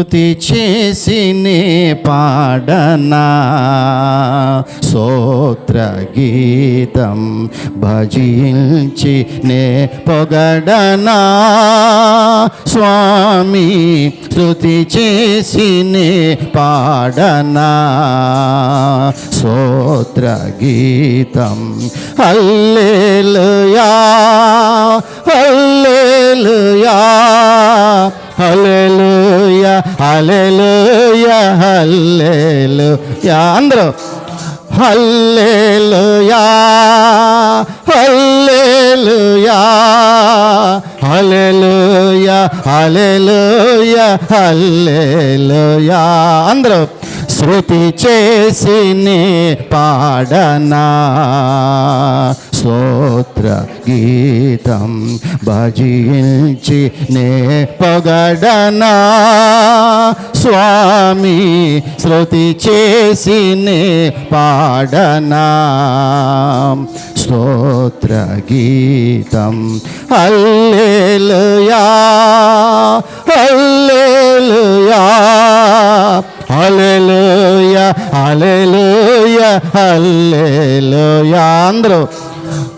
స్తుతి చేసినే పాడనా సోత్ర గీతం భజించి నే పొగడనా స్వామి స్తుతి చేసినే పాడనా సోత్ర గీతం హల్లెలూయా హల్లెలూయా. Hallelujah hallelujah hallelujah. అందరూ hallelujah hallelujah hallelujah hallelujah hallelujah. అందరూ శృతి చేసి పాడనా. స్తోత్ర గీతం భజించి నే పొగడనా? స్వామి శృతి చేసి నే పాడనా? స్తోత్ర గీతం హల్లెలూయా హల్లెలూయా హల్లెలూయా హల్లెలూయా హల్లెలూయా. అందరూ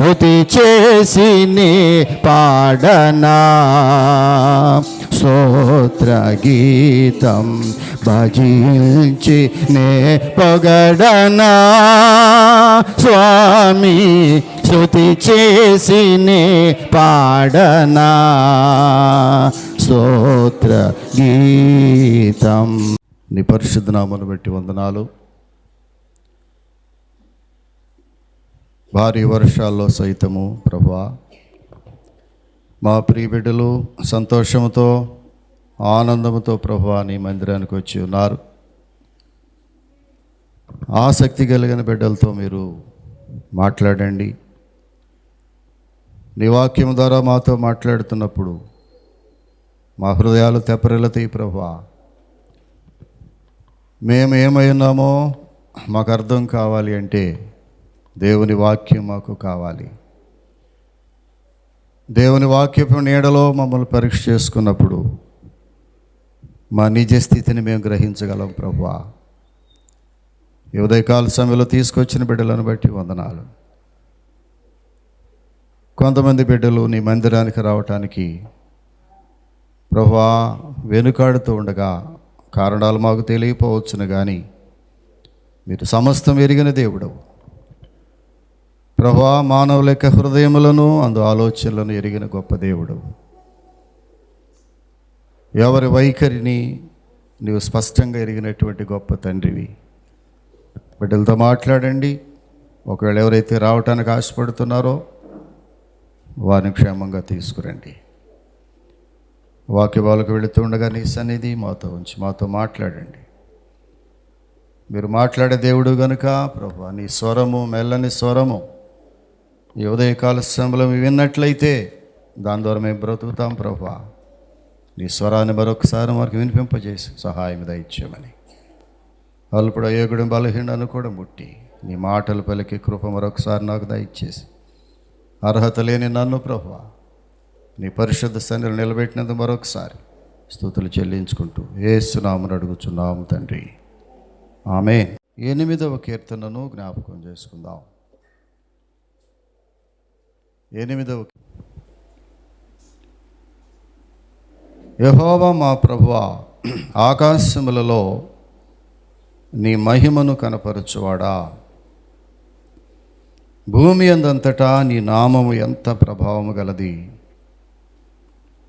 శృతి చేసి నీ పాడనా? స్తోత్ర గీతం భజించి నే పొగడనా? స్వామి శృతి చేసి నే పాడనా? స్తోత్ర గీతం. నీ పరిశుద్ధ నామను బట్టి వందనాలు. భారీ వర్షాల్లో సైతము ప్రభా. మా ప్రియబిడ్డలు సంతోషంతో ఆనందంతో ప్రభా నీ మందిరానికి వచ్చి ఉన్నారు. ఆసక్తి కలిగిన బిడ్డలతో మీరు మాట్లాడండి. నీ వాక్యం ద్వారా మాతో మాట్లాడుతున్నప్పుడు మా హృదయాలు తెప్పరిల్లుతాయి ప్రభా. మేము ఏమై ఉన్నామో మాకు అర్థం కావాలి అంటే దేవుని వాక్యం మాకు కావాలి. దేవుని వాక్యపు నీడలో మమ్మల్ని పరీక్ష చేసుకున్నప్పుడు మా నిజ స్థితిని మేము గ్రహించగలం ప్రభా ఈ ఉదయకాల సమయంలో తీసుకొచ్చిన బిడ్డలను బట్టి వందనాలు. కొంతమంది బిడ్డలు నీ మందిరానికి రావటానికి ప్రభా వెనుకాడుతూ ఉండగా కారణాలు మాకు తెలియపోవచ్చును కానీ మీరు సమస్తం ఎరిగిన దేవుడవు. ప్రభా మానవుల యొక్క హృదయములను అందు ఆలోచనలను ఎరిగిన గొప్ప దేవుడు. ఎవరి వైఖరిని నీవు స్పష్టంగా ఎరిగినటువంటి గొప్ప తండ్రివి. బిడ్డలతో మాట్లాడండి. ఒకవేళ ఎవరైతే రావటానికి ఆశపడుతున్నారో వారిని క్షేమంగా తీసుకురండి. వాక్యవాళ్ళకు వెళుతుండగా నీ సన్నిధి మాతో ఉంచి మాతో మాట్లాడండి. మీరు మాట్లాడే దేవుడు గనుక ప్రభు నీ స్వరము మెల్లని స్వరము ఈ ఉదయకాల సమయంలో విన్నట్లయితే దాని ద్వారా మేము బ్రతుకుతాం ప్రభా. నీ స్వరాన్ని మరొకసారి మనకు వినిపింపజేసి సహాయం దయచేయమని. అల్పుడు అయోగుడు బలహీనను కూడా ముట్టి నీ మాటలు పలికి కృప మరొకసారి నాకు దయచేసి. అర్హత లేని నన్ను ప్రభా నీ పరిశుద్ధ సన్నిలు నిలబెట్టినందుకు మరొకసారి స్థుతులు చెల్లించుకుంటూ ఏసునామని అడుగుచున్నాము తండ్రి. ఆమె ఎనిమిదవ కీర్తనను జ్ఞాపకం చేసుకుందాం. ఎనిమిదవ యహోవా మా ప్రభువా ఆకాశములలో నీ మహిమను కనపరచువాడా? భూమి అందంతటా నీ నామము ఎంత ప్రభావము గలది?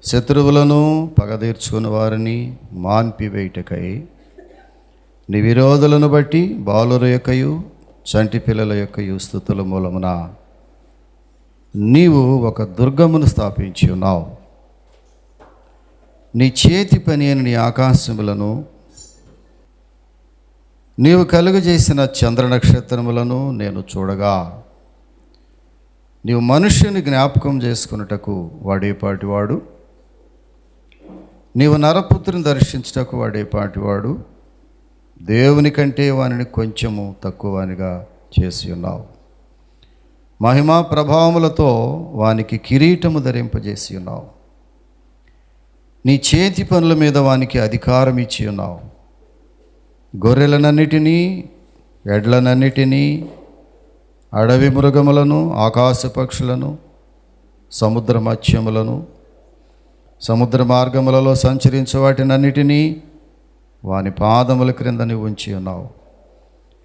శత్రువులను పగదీర్చుకుని వారిని మాన్పివేయుటకై నీ విరోధులను బట్టి బాలుర యొక్కయు చంటి పిల్లల యొక్కయు స్థుతుల మూలమున నీవు ఒక దుర్గమును స్థాపించి ఉన్నావు నీ చేతి పని అని నీ ఆకాశములను నీవు కలుగజేసిన చంద్ర నక్షత్రములను నేను చూడగా నీవు మనుష్యుని జ్ఞాపకం చేసుకున్నటకు వాడేపాటి వాడు నీవు నరపుత్రుని దర్శించుటకు వాడేపాటి వాడు దేవుని కంటే వానిని కొంచెము తక్కువనిగా చేసి ఉన్నావు. మహిమా ప్రభావములతో వానికి కిరీటము ధరింపజేసి ఉన్నావు. నీ చేతి పనుల మీద వానికి అధికారం ఇచ్చి ఉన్నావు. గొర్రెలనన్నిటినీ ఎడ్లనన్నిటినీ అడవి మృగములను ఆకాశ పక్షులను సముద్ర మత్స్యములను సముద్ర మార్గములలో సంచరించే వాటినన్నిటినీ వాని పాదముల క్రిందని ఉంచి ఉన్నావు.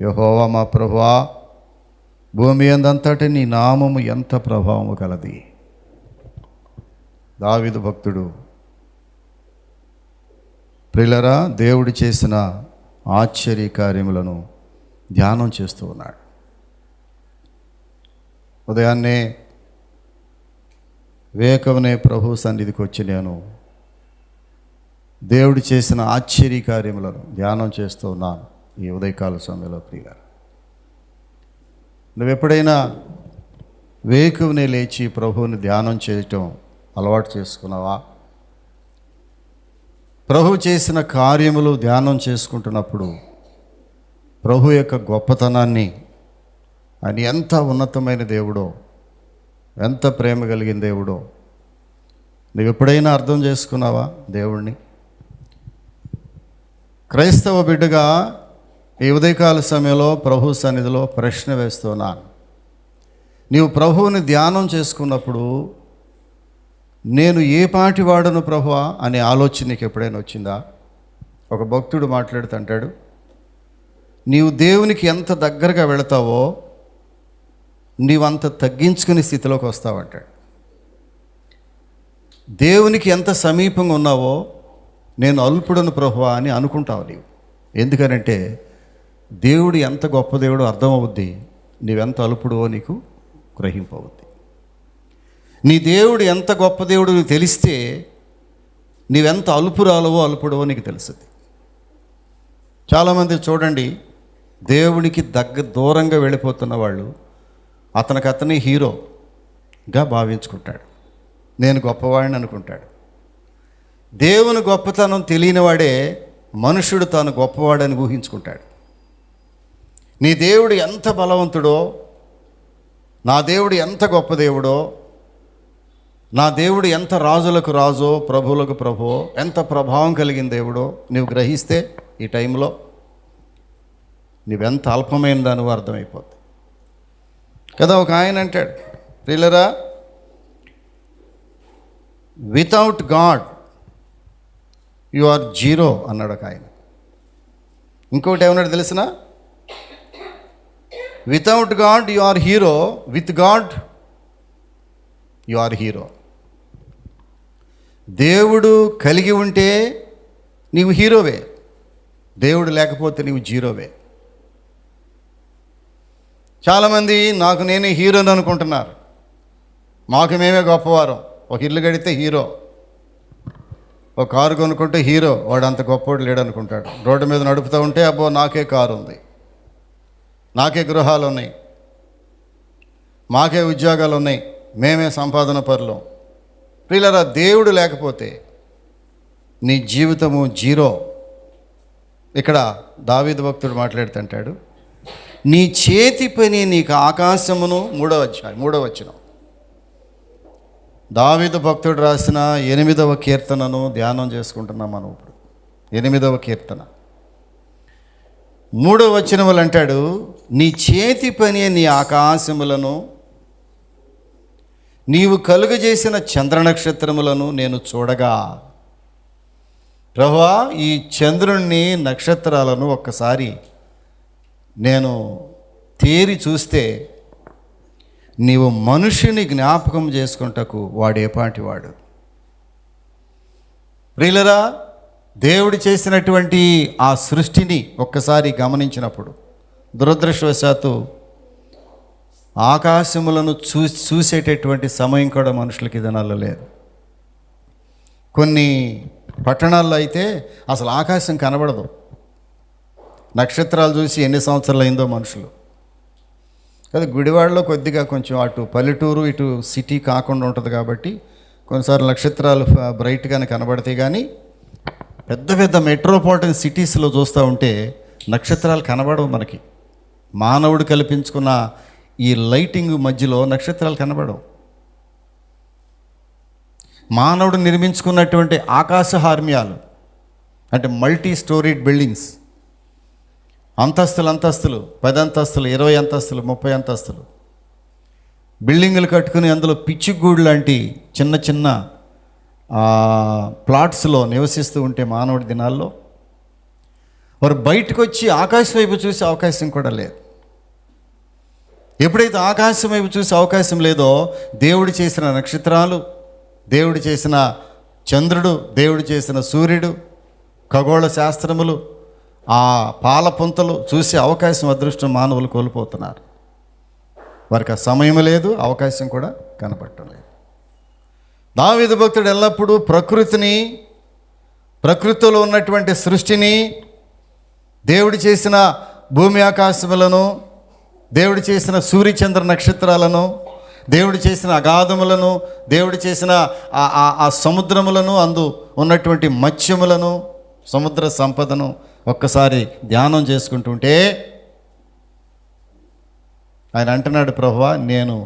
యహోవా మా ప్రభువా భూమి అందంతటి నీ నామము ఎంత ప్రభావము కలది? దావిదు భక్తుడు ప్రిలరా దేవుడు చేసిన ఆశ్చర్య కార్యములను ధ్యానం చేస్తూ ఉన్నాడు. ఉదయాన్నే వేకవనే ప్రభు సన్నిధికి వచ్చి నేను దేవుడు చేసిన ఆశ్చర్య కార్యములను ధ్యానం చేస్తూ ఉన్నాను ఈ ఉదయకాల సమయంలో ప్రియుల నువ్వు ఎప్పుడైనా వేకువనే లేచి ప్రభువుని ధ్యానం చేయటం అలవాటు చేసుకున్నావా? ప్రభు చేసిన కార్యములు ధ్యానం చేసుకుంటున్నప్పుడు ప్రభు యొక్క గొప్పతనాన్ని ఆయన ఎంత ఉన్నతమైన దేవుడో ఎంత ప్రేమ కలిగిన దేవుడో నువ్వు ఎప్పుడైనా అర్థం చేసుకున్నావా దేవుణ్ణి? క్రైస్తవ బిడ్డగా ఈ ఉదయకాల సమయంలో ప్రభు సన్నిధిలో ప్రశ్న వేస్తున్నాను. నీవు ప్రభువుని ధ్యానం చేసుకున్నప్పుడు నేను ఏ పాటి వాడను ప్రభువా అనే ఆలోచన నీకు ఎప్పుడైనా వచ్చిందా? ఒక భక్తుడు మాట్లాడుతుంటాడు నీవు దేవునికి ఎంత దగ్గరగా వెళతావో నీవంత తగ్గించుకునే స్థితిలోకి వస్తావంటాడు. దేవునికి ఎంత సమీపంగా ఉన్నావో నేను అల్పుడను ప్రభువా అని అనుకుంటావు నీవు. ఎందుకనంటే దేవుడు ఎంత గొప్ప దేవుడో అర్థమవుద్ది. నీవెంత అలుపుడువో నీకు గ్రహింపవుద్ది. నీ దేవుడు ఎంత గొప్ప దేవుడు నీకు తెలిస్తే నీవెంత అలుపురాలవో అలుపుడవో నీకు తెలుస్తుంది చాలామంది చూడండి దేవునికి దగ్గ దూరంగా వెళ్ళిపోతున్న వాళ్ళు అతనికి అతని హీరోగా భావించుకుంటాడు. నేను గొప్పవాడిని అనుకుంటాడు. దేవుని గొప్పతనం తెలియనివాడే మనుషుడు తాను గొప్పవాడని ఊహించుకుంటాడు. నీ దేవుడు ఎంత బలవంతుడో నా దేవుడు ఎంత గొప్ప దేవుడో నా దేవుడు ఎంత రాజులకు రాజో ప్రభువులకు ప్రభువో ఎంత ప్రభావం కలిగిన దేవుడో నువ్వు గ్రహిస్తే ఈ టైంలో నువ్వెంత అల్పమైన దానివో అర్థమైపోద్ది. కదా ఒక ఆయన అంటాడు ప్రియులరా without God you are zero అన్నాడు ఒక ఆయన. ఇంకోటి ఏమన్నాడు తెలిసినా? Without God you are hero with God you are hero దేవుడు కలిగి ఉంటే నీవు హీరోవే. దేవుడు లేకపోతే నీవు జీరోవే. చాలామంది నాకు నేనే హీరోని అనుకుంటున్నారు. మాకు మేమే గొప్పవారం. ఒక ఇల్లు గడితే హీరో. ఒక కారు కొనుక్కుంటే హీరో. వాడు అంత గొప్పవాడు లేడు అనుకుంటాడు రోడ్డు మీద నడుపుతూ ఉంటే అబ్బో నాకే కారు ఉంది నాకే గృహాలు ఉన్నాయి మాకే ఉద్యోగాలు ఉన్నాయి మేమే సంపాదన పరులం. ప్రియులరా దేవుడు లేకపోతే నీ జీవితము జీరో. ఇక్కడ దావిద భక్తుడు మాట్లాడుతుంటాడు నీ చేతి పని నీకు ఆకాశమును మూడవ అధ్యాయం మూడవ వచనం. దావిద భక్తుడు రాసిన ఎనిమిదవ కీర్తనను ధ్యానం చేసుకుంటున్నాం మనం ఇప్పుడు. ఎనిమిదవ కీర్తన. మూడో వచనములు అంటాడు నీ చేతి పని నీ ఆకాశములను నీవు కలుగజేసిన చంద్ర నక్షత్రములను నేను చూడగా. ప్రభా ఈ చంద్రుణ్ణి నక్షత్రాలను ఒక్కసారి నేను తేరి చూస్తే నీవు మనుషుని జ్ఞాపకం చేసుకుంటకు వాడేపాటి వాడు ప్రియులరా దేవుడు చేసినటువంటి ఆ సృష్టిని ఒక్కసారి గమనించినప్పుడు దురదృష్టవశాత్తు ఆకాశములను చూ చూసేటటువంటి సమయం కూడా మనుషులకి దినాల్లో లేదు. కొన్ని పట్టణాల్లో అయితే అసలు ఆకాశం కనబడదు. నక్షత్రాలు చూసి ఎన్ని సంవత్సరాలు అయిందో మనుషులు. కదా గుడివాడలో కొద్దిగా కొంచెం అటు పల్లెటూరు ఇటు సిటీ కాకుండా ఉంటుంది కాబట్టి కొన్నిసార్లు నక్షత్రాలు ఫ- బ్రైట్గానే కనబడతాయి కానీ పెద్ద పెద్ద మెట్రోపాలిటన్ సిటీస్లో చూస్తూ ఉంటే నక్షత్రాలు కనబడవు మనకి. మానవుడు కల్పించుకున్న ఈ లైటింగ్ మధ్యలో నక్షత్రాలు కనబడవు. మానవుడు నిర్మించుకున్నటువంటి ఆకాశ హార్మ్యాలు అంటే మల్టీ స్టోరీడ్ బిల్డింగ్స్ అంతస్తులు అంతస్తులు పది అంతస్తులు ఇరవై అంతస్తులు ముప్పై అంతస్తులు. బిల్డింగులు కట్టుకుని అందులో పిచ్చిగూడు లాంటి చిన్న చిన్న ప్లాట్స్లో నివసిస్తూ ఉంటే మానవుడి దినాల్లో వారు బయటకు వచ్చి ఆకాశం వైపు చూసే అవకాశం కూడా లేదు. ఎప్పుడైతే ఆకాశం వైపు చూసే అవకాశం లేదో దేవుడు చేసిన నక్షత్రాలు దేవుడు చేసిన చంద్రుడు దేవుడు చేసిన సూర్యుడు ఖగోళ శాస్త్రములు ఆ పాల పుంతలు చూసే అవకాశం అదృష్టం మానవులు కోల్పోతున్నారు. వారికి ఆ సమయం లేదు అవకాశం కూడా కనపడటం లేదు. దావీదు భక్తుడు ఎల్లప్పుడూ ప్రకృతిని ప్రకృతిలో ఉన్నటువంటి సృష్టిని దేవుడు చేసిన భూమి ఆకాశములను దేవుడు చేసిన సూర్యచంద్ర నక్షత్రాలను దేవుడు చేసిన అగాధములను దేవుడు చేసిన ఆ- ఆ- ఆ సముద్రములను అందు ఉన్నటువంటి మత్స్యములను సముద్ర సంపదను ఒక్కసారి ధ్యానం చేసుకుంటుంటే ఆయన అంటున్నాడు ప్రభువా నేను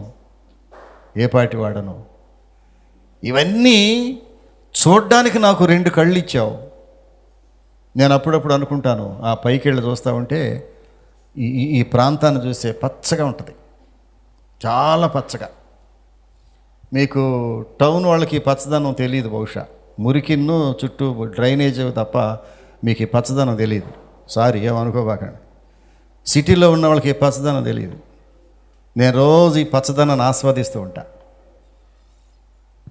ఏ పాటి వాడను? ఇవన్నీ చూడ్డానికి నాకు రెండు కళ్ళు ఇచ్చావు నేను అప్పుడప్పుడు అనుకుంటాను ఆ పైకి వెళ్ళి చూస్తూ ఉంటే ఈ ఈ- ప్రాంతాన్ని చూస్తే పచ్చగా ఉంటుంది. చాలా పచ్చగా. మీకు టౌన్ వాళ్ళకి పచ్చదనం తెలియదు బహుశా. మురికిన్ను చుట్టూ డ్రైనేజ్ తప్ప మీకు ఈ పచ్చదనం తెలియదు. సారీ ఏమనుకోబాకండి సిటీలో ఉన్న వాళ్ళకి ఈ పచ్చదనం తెలియదు. నేను రోజు ఈ పచ్చదనాన్ని ఆస్వాదిస్తూ ఉంటాను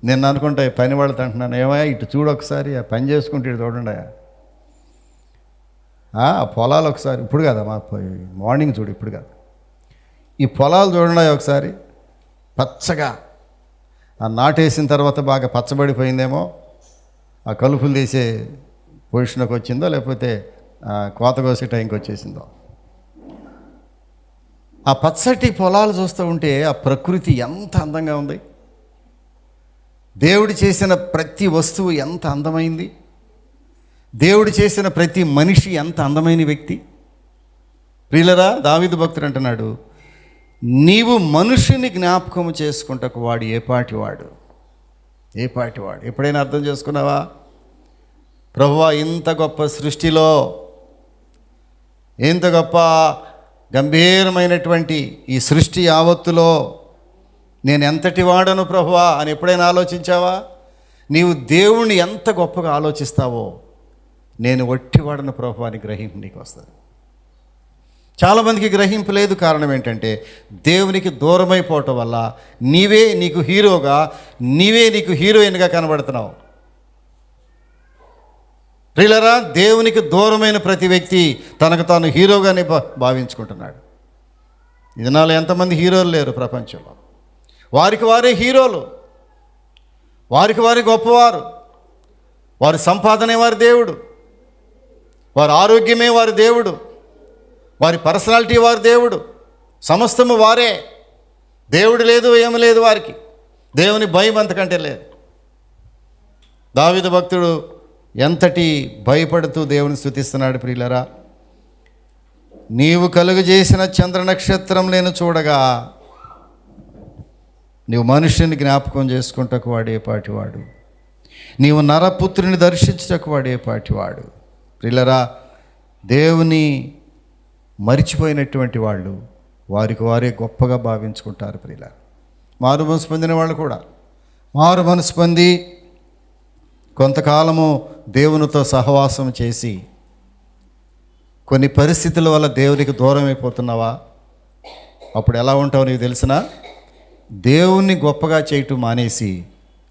నేను అనుకుంటా పని వాళ్ళతో అంటున్నాను ఏమయ్యా ఇటు చూడు ఒకసారి ఆ పని చేసుకుంటే ఇటు చూడండి ఆ పొలాలు ఒకసారి ఇప్పుడు కదా మా మార్నింగ్ చూడు ఇప్పుడు కాదు. ఈ పొలాలు చూడండి ఒకసారి పచ్చగా ఆ నాటేసిన తర్వాత బాగా పచ్చబడిపోయిందేమో ఆ కలుపులు తీసే పొజిషన్కి వచ్చిందో లేకపోతే కోత కోసే టైంకి వచ్చేసిందో. ఆ పచ్చటి పొలాలు చూస్తూ ఉంటే ఆ ప్రకృతి ఎంత అందంగా ఉంది. దేవుడు చేసిన ప్రతి వస్తువు ఎంత అందమైంది? దేవుడు చేసిన ప్రతి మనిషి ఎంత అందమైన వ్యక్తి? ప్రియులరా దావిదు భక్తుడు అంటున్నాడు నీవు మనుషుని జ్ఞాపకం చేసుకుంటకు వాడు ఏ వాడు? ఏ పాటివాడు ఎప్పుడైనా అర్థం చేసుకున్నావా? ప్రభువా ఇంత గొప్ప సృష్టిలో ఇంత గొప్ప గంభీరమైనటువంటి ఈ సృష్టి యావత్తులో నేను ఎంతటి వాడను ప్రభువా అని ఎప్పుడైనా ఆలోచించావా? నీవు దేవుణ్ణి ఎంత గొప్పగా ఆలోచిస్తావో నేను ఒట్టివాడను ప్రభు అని గ్రహింపు నీకు వస్తుంది. చాలామందికి గ్రహింపు లేదు కారణం ఏంటంటే దేవునికి దూరమైపోవటం వల్ల నీవే నీకు హీరోగా నీవే నీకు హీరోయిన్గా కనబడుతున్నావు. ప్రిలరా దేవునికి దూరమైన ప్రతి వ్యక్తి తనకు తాను హీరోగానే భా- భావించుకుంటున్నాడు. ఇదనాలు ఎంతమంది హీరోలు లేరు ప్రపంచంలో. వారికి వారే హీరోలు. వారికి వారి గొప్పవారు. వారి సంపాదనే వారి దేవుడు. వారి ఆరోగ్యమే వారి దేవుడు. వారి పర్సనాలిటీ వారి దేవుడు. సమస్తము వారే. దేవుడు లేదు ఏమి లేదు వారికి. దేవుని భయం అంతకంటే లేదు. దావిద భక్తుడు ఎంతటి భయపడుతూ దేవుని స్థుతిస్తున్నాడు ప్రియులరా. నీవు కలుగు చేసిన చంద్ర నక్షత్రం లేని చూడగా నీవు మనుషుని జ్ఞాపకం చేసుకుంటకు వాడే పాటివాడు. నీవు నరపుత్రుని దర్శించటకు వాడే పాటివాడు. ప్రిల్లరా దేవుని మరిచిపోయినటువంటి వాళ్ళు వారికి వారే గొప్పగా భావించుకుంటారు ప్రియుల మారు మనసు పొందిన వాళ్ళు కూడా. మారు మనసు పొంది కొంతకాలము దేవునితో సహవాసం చేసి కొన్ని పరిస్థితుల వల్ల దేవునికి దూరం అయిపోతున్నావా అప్పుడు ఎలా ఉంటావు నీకు తెలిసినా? దేవుణ్ణి గొప్పగా చేయటం మానేసి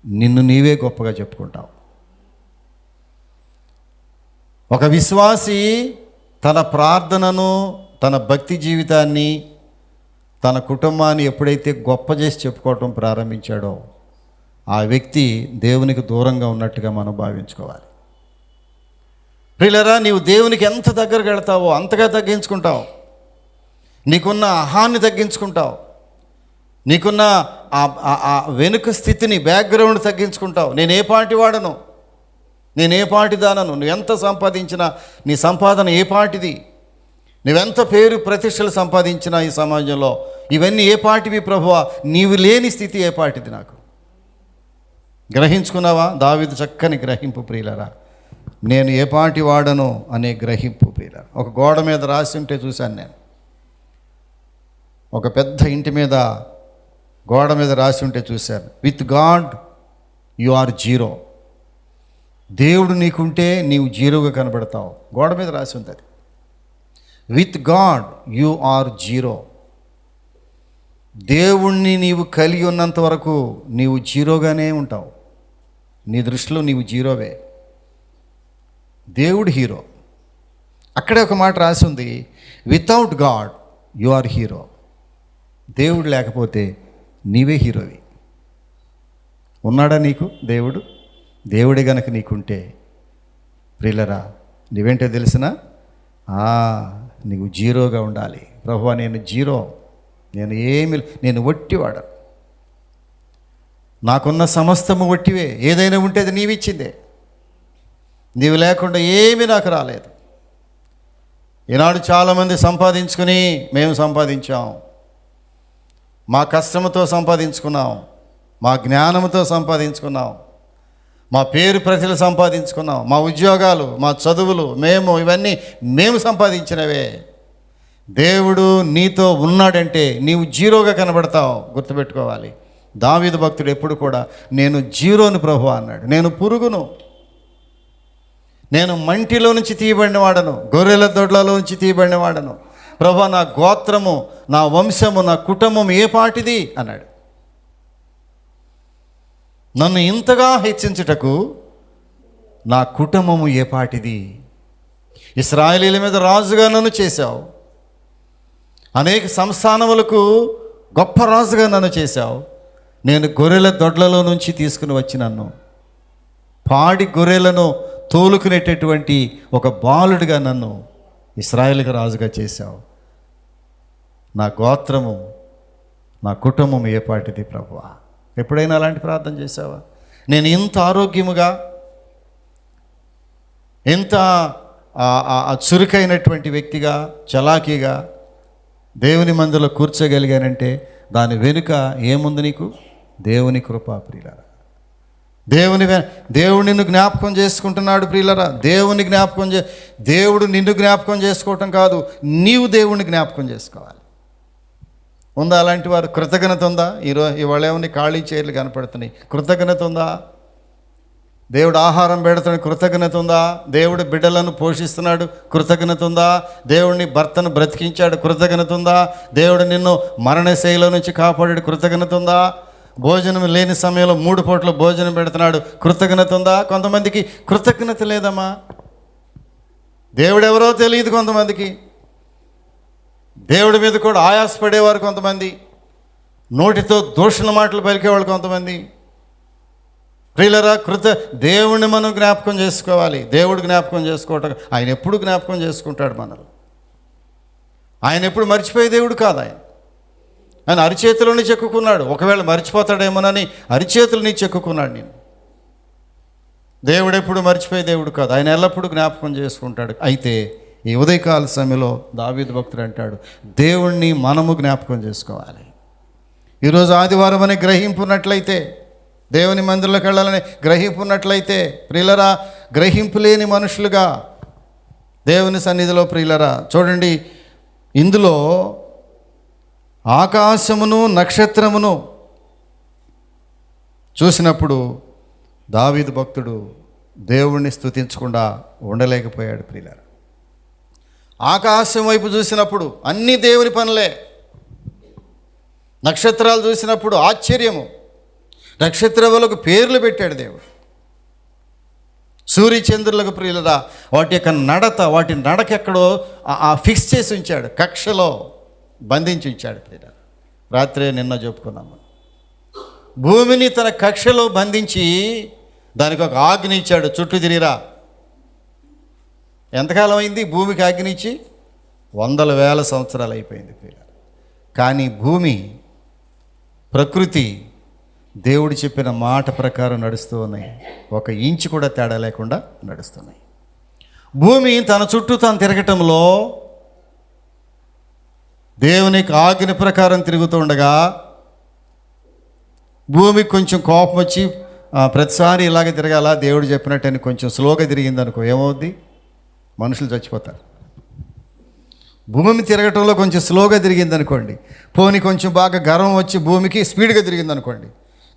నిన్ను నీవే గొప్పగా చెప్పుకుంటావు. ఒక విశ్వాసి తన ప్రార్థనను తన భక్తి జీవితాన్ని తన కుటుంబాన్ని ఎప్పుడైతే గొప్ప చేసి చెప్పుకోవటం ప్రారంభించాడో ఆ వ్యక్తి దేవునికి దూరంగా ఉన్నట్టుగా మనం భావించుకోవాలి. ప్రియులరా నీవు దేవునికి ఎంత దగ్గరకు వెళ్తావో అంతగా తగ్గించుకుంటావు. నీకున్న అహాన్ని తగ్గించుకుంటావు. నీకున్న ఆ- ఆ- వెనుక స్థితిని బ్యాక్గ్రౌండ్ తగ్గించుకుంటావు. నేను ఏ పార్టీ వాడను? నేను ఏ పార్టీ దానను? నువ్వు ఎంత సంపాదించినా నీ సంపాదన ఏ పార్టీది? నువ్వెంత పేరు ప్రతిష్టలు సంపాదించినా ఈ సమాజంలో? ఇవన్నీ ఏ పార్టీవి ప్రభువా? నీవు లేని స్థితి ఏ పార్టీది నాకు? గ్రహించుకున్నావా? దావిదు చక్కని గ్రహింపు ప్రియులరా. నేను ఏ పార్టీ వాడను అనే గ్రహింపు ప్రియులరా. ఒక గోడ మీద రాసి ఉంటే చూశాను నేను. ఒక పెద్ద ఇంటి మీద గోడ మీద రాసి ఉంటే చూశాను with God you are zero దేవుడు నీకుంటే నీవు జీరోగా కనబడతావు. గోడ మీద రాసి ఉంది అది. With God you are zero దేవుణ్ణి నీవు కలిగి ఉన్నంత వరకు నీవు జీరోగానే ఉంటావు. నీ దృష్టిలో నీవు జీరోవే. దేవుడు హీరో. అక్కడే ఒక మాట రాసి ఉంది. Without God you are hero దేవుడు లేకపోతే నీవే హీరోవి ఉన్నాడా నీకు దేవుడు? దేవుడే గనక నీకుంటే ప్రిల్లరా నీవేంటో తెలిసినా? నీవు జీరోగా ఉండాలి. ప్రభు నేను జీరో. నేను ఏమి నేను వట్టివాడ నాకున్న సమస్తము వట్టివే ఏదైనా ఉంటే అది నీవిచ్చిందే. నీవు లేకుండా ఏమీ నాకు రాలేదు. ఈనాడు చాలామంది సంపాదించుకుని మేము సంపాదించాం. మా కష్టంతో సంపాదించుకున్నాం మా జ్ఞానంతో సంపాదించుకున్నాం మా పేరు ప్రజలు సంపాదించుకున్నాం మా ఉద్యోగాలు మా చదువులు మేము ఇవన్నీ మేము సంపాదించినవే. దేవుడు నీతో ఉన్నాడంటే నీవు జీరోగా కనబడతావు గుర్తుపెట్టుకోవాలి. దావీదు భక్తుడు ఎప్పుడు కూడా నేను జీరోను ప్రభు అన్నాడు. నేను పురుగును. నేను మంటిలో నుంచి తీయబడిన వాడను గొర్రెల దొడ్లలో నుంచి తీయబడిన వాడను ప్రభా నా గోత్రము నా వంశము నా కుటుంబం ఏ పాటిది? అన్నాడు. నన్ను ఇంతగా హెచ్చించుటకు నా కుటుంబము ఏ పాటిది? ఇస్రాయలీల మీద రాజుగా నన్ను చేశావు. అనేక సంస్థానములకు గొప్ప రాజుగా నన్ను చేశావు. నేను గొర్రెల దొడ్లలో నుంచి తీసుకుని వచ్చి నన్ను పాడి గొర్రెలను తోలుకునేటటువంటి ఒక బాలుడిగా నన్ను ఇస్రాయేల్కి రాజుగా చేశావు. నా గోత్రము నా కుటుంబం ఏ పాటిది ప్రభువా. ఎప్పుడైనా అలాంటి ప్రార్థన చేశావా నేను ఇంత ఆరోగ్యముగా ఎంత చురుకైనటువంటి వ్యక్తిగా చలాకీగా దేవుని మందులో కూర్చోగలిగానంటే దాని వెనుక ఏముంది నీకు? దేవుని కృపా ప్రియులరా. దేవుని దేవుడు నిన్ను జ్ఞాపకం చేసుకుంటున్నాడు ప్రియులరా. దేవుని జ్ఞాపకం చే దేవుడు నిన్ను జ్ఞాపకం చేసుకోవటం కాదు నీవు దేవుణ్ణి జ్ఞాపకం చేసుకోవాలి. ఉందా? అలాంటి వారు కృతజ్ఞత ఉందా? ఈరోజు ఇవాళ ఏమని ఖాళీ చైర్లు కనపడుతున్నాయి. కృతజ్ఞత ఉందా? దేవుడు ఆహారం పెడుతున్న కృతజ్ఞత ఉందా? దేవుడు బిడ్డలను పోషిస్తున్నాడు కృతజ్ఞత ఉందా? దేవుడిని భర్తను బ్రతికించాడు కృతజ్ఞత ఉందా? దేవుడు నిన్ను మరణశైల నుంచి కాపాడాడు కృతజ్ఞత ఉందా? భోజనం లేని సమయంలో మూడు పూట్ల భోజనం పెడుతున్నాడు కృతజ్ఞత ఉందా? కొంతమందికి కృతజ్ఞత లేదమ్మా. దేవుడెవరో తెలియదు కొంతమందికి. దేవుడి మీద కూడా ఆయాసపడేవారు కొంతమంది. నోటితో దూషణ మాటలు పలికేవాళ్ళు కొంతమంది. ప్రియులరా కృత దేవుణ్ణి మనం జ్ఞాపకం చేసుకోవాలి. దేవుడు జ్ఞాపకం చేసుకోవటం ఆయన ఎప్పుడు జ్ఞాపకం చేసుకుంటాడు మనల్ని? ఆయన ఎప్పుడు మర్చిపోయే దేవుడు కాదు ఆయన. ఆయన అరిచేతిలోనే చెక్కుకున్నాడు. ఒకవేళ మర్చిపోతాడేమోనని అరిచేతులని చెక్కుకున్నాడు నేను. దేవుడు ఎప్పుడు మర్చిపోయే దేవుడు కాదు. ఆయన ఎల్లప్పుడూ జ్ఞాపకం చేసుకుంటాడు. అయితే ఈ ఉదయకాల సమయంలో దావీద్ భక్తుడు అంటాడు దేవుణ్ణి మనము జ్ఞాపకం చేసుకోవాలి. ఈరోజు ఆదివారం అని గ్రహింపున్నట్లయితే దేవుని మందిరంలోకి వెళ్ళాలని గ్రహింపున్నట్లయితే ప్రియులరా గ్రహింపు లేని మనుషులుగా దేవుని సన్నిధిలో ప్రియులరా చూడండి ఇందులో ఆకాశమును నక్షత్రమును చూసినప్పుడు దావీదు భక్తుడు దేవుణ్ణి స్తుతించకుండా ఉండలేకపోయాడు ప్రియులరా. ఆకాశం వైపు చూసినప్పుడు అన్ని దేవుని పనులే. నక్షత్రాలు చూసినప్పుడు ఆశ్చర్యము. నక్షత్రములకు పేర్లు పెట్టాడు దేవుడు. సూర్యచంద్రులకు ప్రియులరా వాటి యొక్క నడత వాటి నడకెక్కడో ఎక్కడో ఆ ఫిక్స్ చేసి ఉంచాడు. కక్షలో బంధించి ఉంచాడు ప్రియుల రాత్రే నిన్న చెప్పుకున్నాము. భూమిని తన కక్షలో బంధించి దానికి ఒక ఆజ్ఞ ఇచ్చాడు. చుట్టూ తిరిగిరా. ఎంతకాలం అయింది భూమికి ఆజ్ఞ వందల వేల సంవత్సరాలు అయిపోయింది పిల్లలు కానీ భూమి ప్రకృతి దేవుడు చెప్పిన మాట ప్రకారం నడుస్తూ ఉన్నాయి. ఒక ఇంచు కూడా తేడా లేకుండా నడుస్తున్నాయి. భూమి తన చుట్టూ తాను తిరగటంలో దేవునికి ఆజ్ఞ ప్రకారం తిరుగుతుండగా భూమికి కొంచెం కోపం వచ్చి ప్రతిసారి ఇలాగే తిరగాల? దేవుడు చెప్పినట్టని కొంచెం స్లోగా తిరిగింది అనుకో ఏమవుద్ది? మనుషులు చచ్చిపోతారు. భూమి తిరగటంలో కొంచెం స్లోగా తిరిగింది అనుకోండి పోనీ కొంచెం బాగా గర్వం వచ్చి భూమికి స్పీడ్గా తిరిగింది అనుకోండి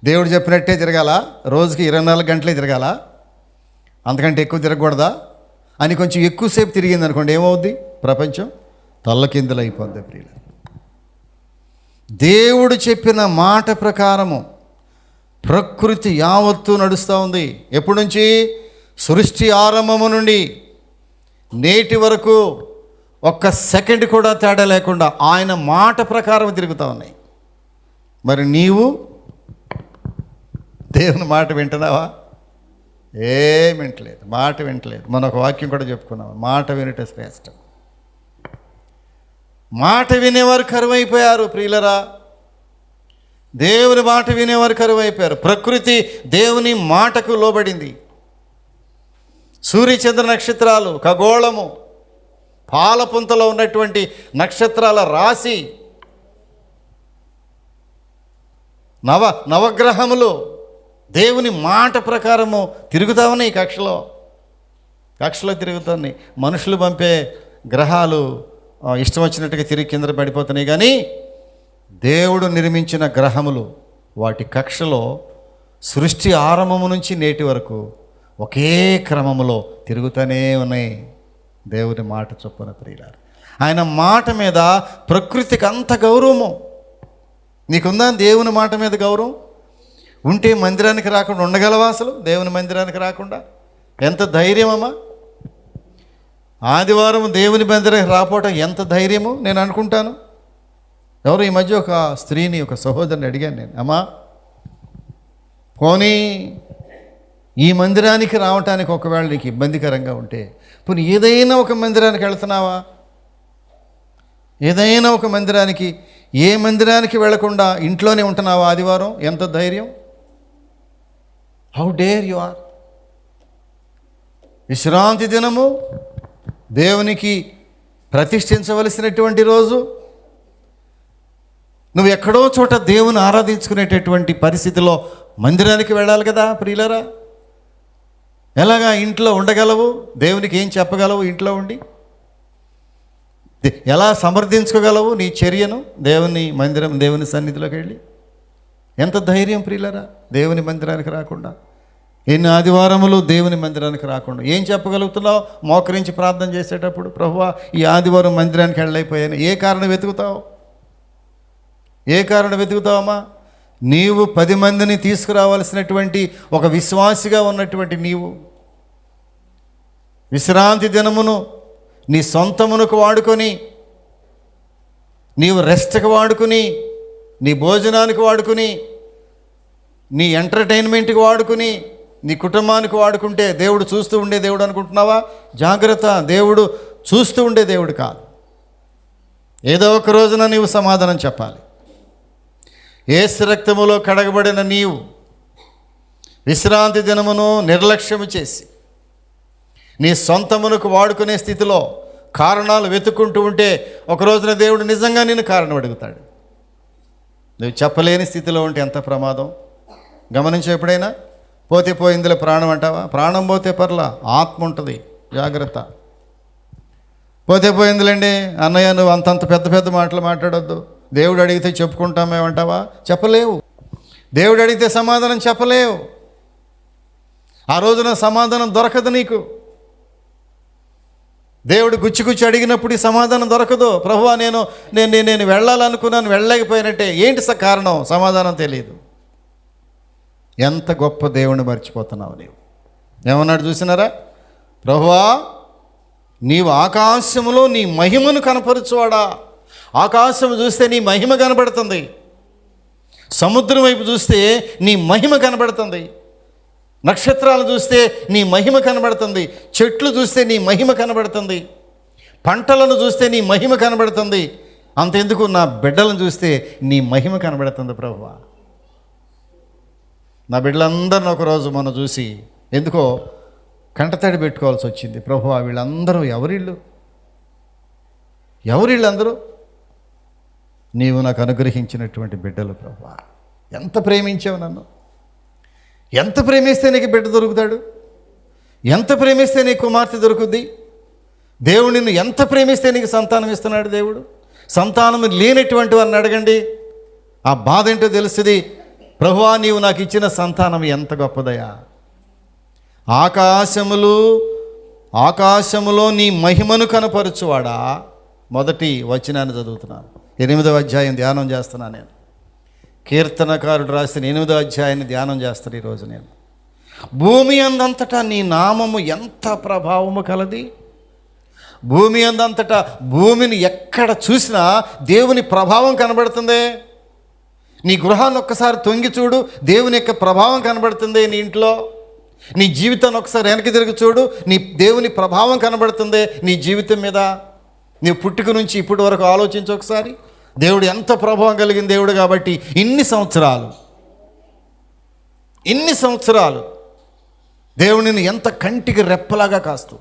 దేవుడు చెప్పినట్టే తిరగాల? రోజుకి ఇరవై నాలుగు గంటలే తిరగాల? అంతకంటే ఎక్కువ తిరగకూడదా? అని కొంచెం ఎక్కువసేపు తిరిగింది అనుకోండి ఏమవుద్ది? ప్రపంచం తల్లకిందులు అయిపోద్ది ప్రియుల దేవుడు చెప్పిన మాట ప్రకారము ప్రకృతి యావత్తు నడుస్తూ ఉంది. ఎప్పటి నుంచి? సృష్టి ఆరంభము నుండి. నేటి వరకు ఒక్క సెకండ్ కూడా తేడా లేకుండా ఆయన మాట ప్రకారం తిరుగుతూ ఉన్నాయి. మరి నీవు దేవుని మాట వింటున్నావా? ఏం వింటలేదు మాట వింటలేదు. మన ఒక వాక్యం కూడా చెప్పుకున్నాం మాట వినట శ్రేష్టం. మాట వినేవారు కరువైపోయారు ప్రియులరా. దేవుని మాట వినేవారు కరువైపోయారు. ప్రకృతి దేవుని మాటకు లోబడింది. సూర్యచంద్ర నక్షత్రాలు ఖగోళము పాలపుంతలో ఉన్నటువంటి నక్షత్రాల రాశి నవ నవగ్రహములు దేవుని మాట ప్రకారము తిరుగుతామని ఈ కక్షలో. కక్షలో తిరుగుతున్నాయి మనుషులు పంపే గ్రహాలు ఇష్టం వచ్చినట్టుగా తిరిగి కింద పడిపోతున్నాయి. కానీ దేవుడు నిర్మించిన గ్రహములు వాటి కక్షలో సృష్టి ఆరంభము నుంచి నేటి వరకు ఒకే క్రమములో తిరుగుతూనే ఉన్నాయి. దేవుని మాట చొప్పున ప్రియులారు ఆయన మాట మీద ప్రకృతికి అంత గౌరవము. నీకుందా దేవుని మాట మీద గౌరవం? ఉంటే మందిరానికి రాకుండా ఉండగలవా అసలు? దేవుని మందిరానికి రాకుండా? ఎంత ధైర్యమమ్మా? ఆదివారం దేవుని మందిరానికి రాపోవటం ఎంత ధైర్యము? నేను అనుకుంటాను. ఎవరు ఈ మధ్య ఒక స్త్రీని ఒక సహోదరిని అడిగాను నేను అమ్మా పోనీ ఈ మందిరానికి రావటానికి ఒకవేళ నీకు ఇబ్బందికరంగా ఉంటే పోనీ ఏదైనా ఒక మందిరానికి వెళ్తున్నావా? ఏదైనా ఒక మందిరానికి ఏ మందిరానికి వెళ్ళకుండా ఇంట్లోనే ఉంటున్నావా ఆదివారం? ఎంత ధైర్యం? హౌ డేర్ యు ఆర్ విశ్రాంతి దినము దేవునికి ప్రతిష్ఠించవలసినటువంటి రోజు. నువ్వు ఎక్కడో చోట దేవుని ఆరాధించుకునేటటువంటి పరిస్థితిలో మందిరానికి వెళ్ళాలి కదా ప్రియులరా? ఎలాగా ఇంట్లో ఉండగలవు? దేవునికి ఏం చెప్పగలవు ఇంట్లో ఉండి? దే- ఎలా సమర్థించుకోగలవు నీ చర్యను? దేవుని మందిరం దేవుని సన్నిధిలోకి వెళ్ళి. ఎంత ధైర్యం ప్రియులరా దేవుని మందిరానికి రాకుండా. ఎన్ని ఆదివారములు దేవుని మందిరానికి రాకుండా. ఏం చెప్పగలుగుతున్నావు? మోకరించి ప్రార్థన చేసేటప్పుడు ప్రభువా ఈ ఆదివారం మందిరానికి వెళ్ళైపోయాను ఏ కారణం వెతుకుతావు? ఏ కారణం వెతుకుతావమ్మా? నీవు పది మందిని తీసుకురావాల్సినటువంటి ఒక విశ్వాసిగా ఉన్నటువంటి నీవు. విశ్రాంతి దినమును నీ సొంతమునకు వాడుకొని నీవు రెస్ట్కి వాడుకుని నీ భోజనానికి వాడుకుని నీ ఎంటర్టైన్మెంట్కి వాడుకుని నీ కుటుంబానికి వాడుకుంటే దేవుడు చూస్తూ ఉండే దేవుడు అనుకుంటున్నావా? జాగ్రత్త దేవుడు చూస్తూ ఉండే దేవుడు కాదు. ఏదో ఒక రోజున నీవు సమాధానం చెప్పాలి. ఏసు రక్తములో కడగబడిన నీవు విశ్రాంతి దినమును నిర్లక్ష్యము చేసి నీ సొంతమునకు వాడుకునే స్థితిలో కారణాలు వెతుక్కుంటూ ఉంటే ఒక రోజున దేవుడు నిజంగా నేను కారణం అడుగుతాడు. నువ్వు చెప్పలేని స్థితిలో ఉంటే ఎంత ప్రమాదం? గమనించు ఎప్పుడైనా? పోతే పోయిందిలే ప్రాణం అంటావా? ప్రాణం పోతే పర్లా ఆత్మ ఉంటుంది జాగ్రత్త. పోతే పోయిందిలేండి అన్నయ్య నువ్వు అంతంత పెద్ద పెద్ద మాటలు మాట్లాడొద్దు. దేవుడు అడిగితే చెప్పుకుంటామేమంటావా? చెప్పలేవు. దేవుడు అడిగితే సమాధానం చెప్పలేవు. ఆ రోజున సమాధానం దొరకదు నీకు. దేవుడు గుచ్చి గుచ్చి అడిగినప్పుడు ఈ సమాధానం దొరకదు. ప్రభువా నేను నేను నేను- వెళ్ళాలనుకున్నాను వెళ్ళలేకపోయినట్టే. ఏంటి స కారణం? సమాధానం తెలియదు ఎంత గొప్ప దేవుణ్ణి మర్చిపోతున్నావు నీవు. ఏమన్నాడు చూసినారా? ప్రభువా నీవు ఆకాశములో నీ మహిమను కనపరచువాడా? ఆకాశం చూస్తే నీ మహిమ కనబడుతుంది. సముద్రం వైపు చూస్తే నీ మహిమ కనబడుతుంది. నక్షత్రాలు చూస్తే నీ మహిమ కనబడుతుంది. చెట్లు చూస్తే నీ మహిమ కనబడుతుంది. పంటలను చూస్తే నీ మహిమ కనబడుతుంది. అంతెందుకు నా బిడ్డలను చూస్తే నీ మహిమ కనబడుతుంది ప్రభువా. నా బిడ్డలందరిని ఒకరోజు మనం చూసి ఎందుకో కంటతడి పెట్టుకోవాల్సి వచ్చింది. ప్రభు వీళ్ళందరూ ఎవరిళ్ళు? ఎవరిళ్ళందరూ? నీవు నాకు అనుగ్రహించినటువంటి బిడ్డలు ప్రభా. ఎంత ప్రేమించావు నన్ను? ఎంత ప్రేమిస్తే నీకు బిడ్డ దొరుకుతాడు? ఎంత ప్రేమిస్తే నీ కుమార్తె దొరుకుద్ది? దేవుడు నిన్ను ఎంత ప్రేమిస్తే నీకు సంతానం ఇస్తున్నాడు దేవుడు? సంతానం లేనటువంటి వారిని అడగండి. ఆ బాధ ఏంటో తెలుస్తుంది. ప్రభువా నీవు నాకు ఇచ్చిన సంతానం ఎంత గొప్పదయా ఆకాశములు ఆకాశములో నీ మహిమను కనపరచువాడా? మొదటి వచనాన్ని చదువుతున్నాను. ఎనిమిదవ అధ్యాయం ధ్యానం చేస్తున్నాను నేను. కీర్తనకారుడు రాసిన ఎనిమిదవ అధ్యాయాన్ని ధ్యానం చేస్తాను ఈరోజు నేను. భూమి అందంతటా నీ నామము ఎంత ప్రభావము కలది? భూమి అందంతటా భూమిని ఎక్కడ చూసినా దేవుని ప్రభావం కనబడుతుంది. నీ గృహాన్ని ఒక్కసారి తొంగి చూడు దేవుని యొక్క ప్రభావం కనబడుతుంది నీ ఇంట్లో. నీ జీవితాన్ని ఒకసారి వెనక్కి తిరిగి చూడు నీ దేవుని ప్రభావం కనబడుతుంది నీ జీవితం మీద. నీ పుట్టుక నుంచి ఇప్పటి వరకు ఆలోచించు ఒకసారి. దేవుడు ఎంత ప్రభావం కలిగిన దేవుడు కాబట్టి ఇన్ని సంవత్సరాలు ఇన్ని సంవత్సరాలు దేవుడిని ఎంత కంటికి రెప్పలాగా కాస్తూ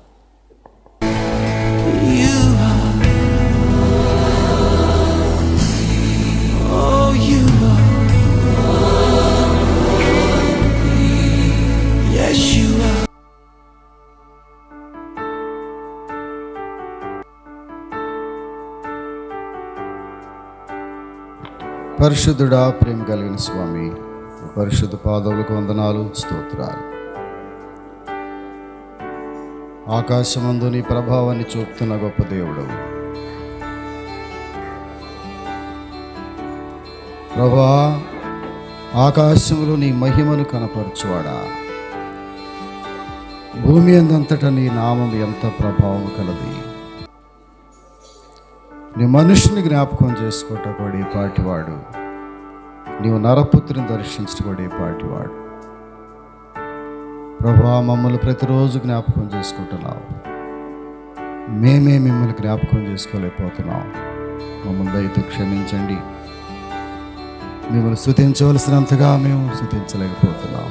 పరిశుద్ధుడా ప్రేమ కలిగిన స్వామి పరిశుద్ధ పాదవులకు వందనాలు స్తోత్రాలు. ఆకాశమందు నీ ప్రభావాన్ని చూపుతున్న గొప్ప దేవుడు. ప్రభా ఆకాశములో నీ మహిమను కనపరచువాడా. భూమి అందంతటా నీ నామం ఎంత ప్రభావం కలది. నీ మనుషుని జ్ఞాపకం చేసుకోవటం ఈ పాటివాడు నీవు నరపుత్రిని దర్శించడం ఈ పాటివాడు ప్రభా మమ్మల్ని ప్రతిరోజు జ్ఞాపకం చేసుకుంటున్నావు. మేమే మిమ్మల్ని జ్ఞాపకం చేసుకోలేకపోతున్నాం. మమ్మల్ని దయతో క్షమించండి. మిమ్మల్ని శృతించవలసినంతగా మేము శృతించలేకపోతున్నాం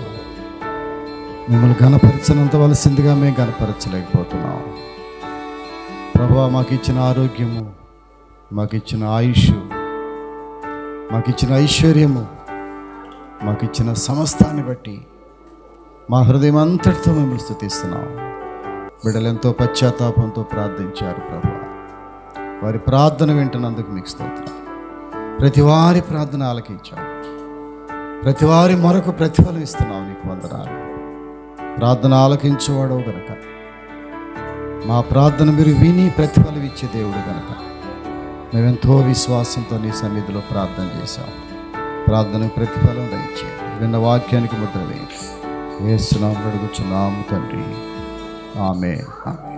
మిమ్మల్ని గణపరచనంత వలసిందిగా మేము గణపరచలేకపోతున్నాం ప్రభా మాకు ఇచ్చిన ఆరోగ్యము మాకు ఇచ్చిన ఆయుష్ మాకు ఇచ్చిన ఐశ్వర్యము మాకు ఇచ్చిన సమస్తాన్ని బట్టి మా హృదయం అంతటితో మేము స్థుతిస్తున్నాం బిడ్డలెంతో పశ్చాత్తాపంతో ప్రార్థించారు ప్రభు. వారి ప్రార్థన వింటున్నందుకు మీకు స్తోత్రం. ప్రతి వారి ప్రార్థన ఆలకించావు ప్రతి వారి మరొక ప్రతిఫలం ఇస్తున్నావు నీకు వందనాలు. ప్రార్థన ఆలకించేవాడవు గనక. మా ప్రార్థన మీరు విని ప్రతిఫలం ఇచ్చే దేవుడు గనక. మేమెంతో విశ్వాసంతో నీ సన్నిధిలో ప్రార్థన చేశాం. ప్రార్థనకు ప్రతిఫలం దయచేయండి విన్న వాక్యానికి ముద్ర ఏ వేస్తున్నాం అడుగుచున్నాము తండ్రి. ఆమె ఆమె